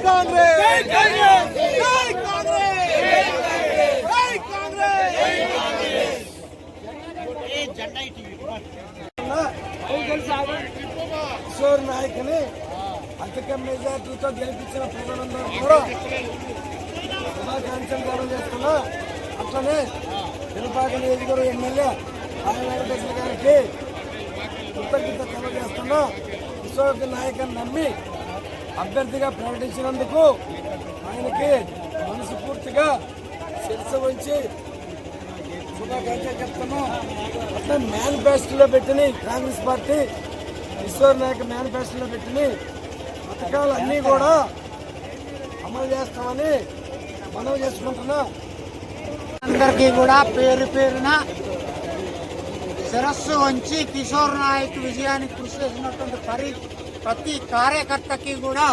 కాంగ్రెస్ జై కాంగ్రెస్ జై కాంగ్రెస్ జై కాంగ్రెస్ కిషోర్ నాయక్ని అధిక మెజార్టీతో గెలిపించిన ప్రజలందరూ కూడా శుభాకాంక్షలు చేస్తున్నా అట్లనే పిలుపాక నియోజకవర్గ ఎమ్మెల్యే ఆయన వెంకటేశ్వర గారికి కృతజ్ఞత తెలియజేస్తున్నా కిషోర్ నాయక్ నమ్మి అభ్యర్థిగా ప్రకటించినందుకు ఆయనకి మనస్ఫూర్తిగా శిరస వంచి శుభాకాంక్షలు చెప్తాము. అట్లా మేనిఫెస్టోలో పెట్టిన కాంగ్రెస్ పార్టీ ఈశ్వర్ నాయక్ మేనిఫెస్టోలో పెట్టిన పథకాలు అన్నీ కూడా అమలు చేస్తామని మనవి చేసుకుంటున్నా. అందరికీ కూడా పేరు పేరున శిరస్సు వంచి కిషోర్ నాయక్ విజయానికి కృషి చేసినటువంటి పరి ప్రతి కార్యకర్తకి కూడా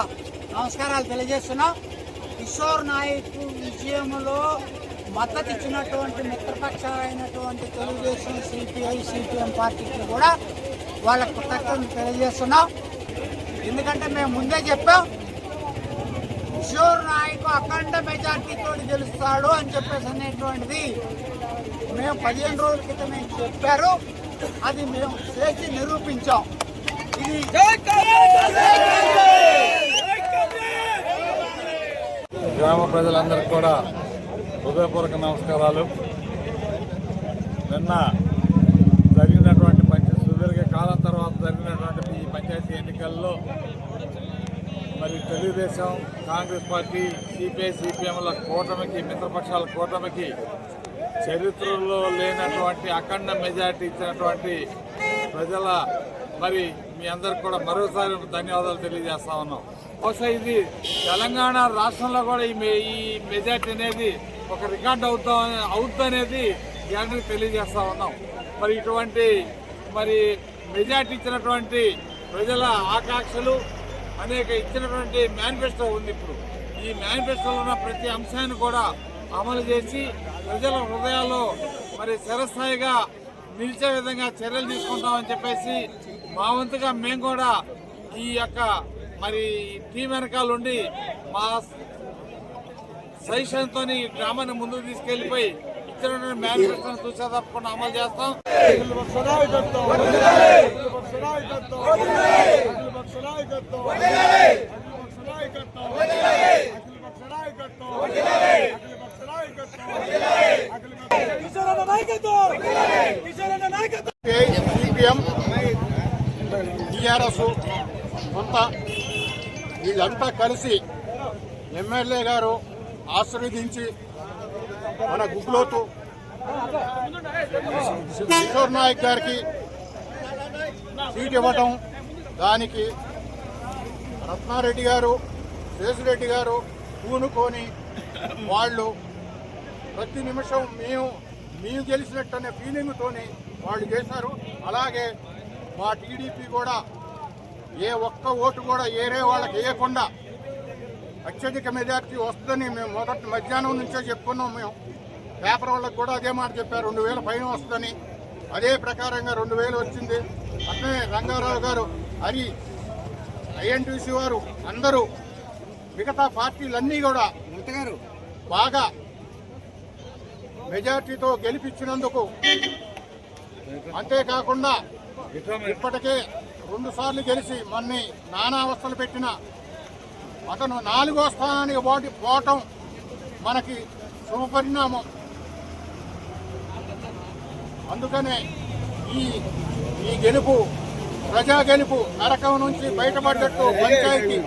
నమస్కారాలు తెలియజేస్తున్నాం. కిషోర్ నాయక్ విజయంలో మద్దతు ఇచ్చినటువంటి మిత్రపక్షాలైనటువంటి తెలుగుదేశం సిపిఐ సిపిఎం పార్టీకి కూడా వాళ్ళ కృతజ్ఞతలు తెలియజేస్తున్నాం. ఎందుకంటే మేము ముందే చెప్పాం కిషోర్ నాయకు అఖండ మెజార్టీతో గెలుస్తాడు అని చెప్పేసి అనేటువంటిది మేము పదిహేను రోజుల క్రితమే చెప్పారు అది మేము చేసి నిరూపించాం. గ్రామ ప్రజలందరికీ కూడా హృదయపూర్వక నమస్కారాలు. నిన్న జరిగినటువంటి పంచ సుదీర్ఘ కాలం తర్వాత జరిగినటువంటి ఈ పంచాయతీ ఎన్నికల్లో మరి తెలుగుదేశం కాంగ్రెస్ పార్టీ సిపిఐ సిపిఎంల కూటమికి మిత్రపక్షాల కూటమికి చరిత్రలో లేనటువంటి అఖండ మెజార్టీ ఇచ్చినటువంటి ప్రజల మరి మీ అందరికి కూడా మరోసారి ధన్యవాదాలు తెలియజేస్తా ఉన్నాం. బహుశా ఇది తెలంగాణ రాష్ట్రంలో కూడా ఈ మె- ఈ మెజార్టీ అనేది ఒక రికార్డ్ అవుతా అవుతుంది అనేది అందరికి తెలియజేస్తా ఉన్నాం. మరి ఇటువంటి మరి మెజార్టీ ఇచ్చినటువంటి ప్రజల ఆకాంక్షలు అనేక ఇచ్చినటువంటి మేనిఫెస్టో ఉంది ఇప్పుడు. ఈ మేనిఫెస్టోలో ఉన్న ప్రతి అంశాన్ని కూడా అమలు చేసి ప్రజల హృదయాల్లో మరి శిరస్థాయిగా నిలిచే విధంగా చర్యలు తీసుకుంటామని చెప్పేసి మా వంతుగా మేము కూడా ఈ యొక్క మరి టీం వెనకాల ఉండి మా సజెషన్తో ఈ గ్రామాన్ని ముందుకు తీసుకెళ్ళిపోయి ఇచ్చినటువంటి మేనిఫెస్టోను చూసే తప్పకుండా అమలు చేస్తాం. సిపిఎం టీఆర్ఎస్ కొంత వీళ్ళంతా కలిసి ఎమ్మెల్యే గారు ఆశీర్వదించి మన గుగ్లోతు కిషోర్ నాయక్ గారికి సీట్ ఇవ్వటం దానికి రత్నారెడ్డి గారు శేషిరెడ్డి గారు పూనుకొని వాళ్ళు ప్రతి నిమిషం మేము మేము అనే ఫీలింగ్తోని వాళ్ళు చేశారు. అలాగే మా టీడీపీ కూడా ఏ ఒక్క ఓటు కూడా ఏరే వాళ్ళకి వేయకుండా అత్యధిక మెజార్టీ వస్తుందని మేము మొదటి మధ్యాహ్నం నుంచే చెప్పుకున్నాం మేము. పేపర్ వాళ్ళకి కూడా అదే మాట చెప్పారు రెండు వేల పైన వస్తుందని. అదే ప్రకారంగా రెండు వేలు వచ్చింది. అట్లనే రంగారావు గారు హరి ఐఎన్టీసీ వారు అందరూ మిగతా పార్టీలన్నీ కూడా బాగా మెజార్టీతో గెలిపించినందుకు అంతేకాకుండా ఇప్పటికే రెండు సార్లు గెలిచి మన్ని నానా అవస్థలు పెట్టిన అతను నాలుగో స్థానానికి పోటీ పోవటం మనకి శుభపరిణామం. అందుకనే ఈ ఈ గెలుపు ప్రజా గెలుపు నరకం నుంచి బయటపడ్డట్టు పంచాయతీ.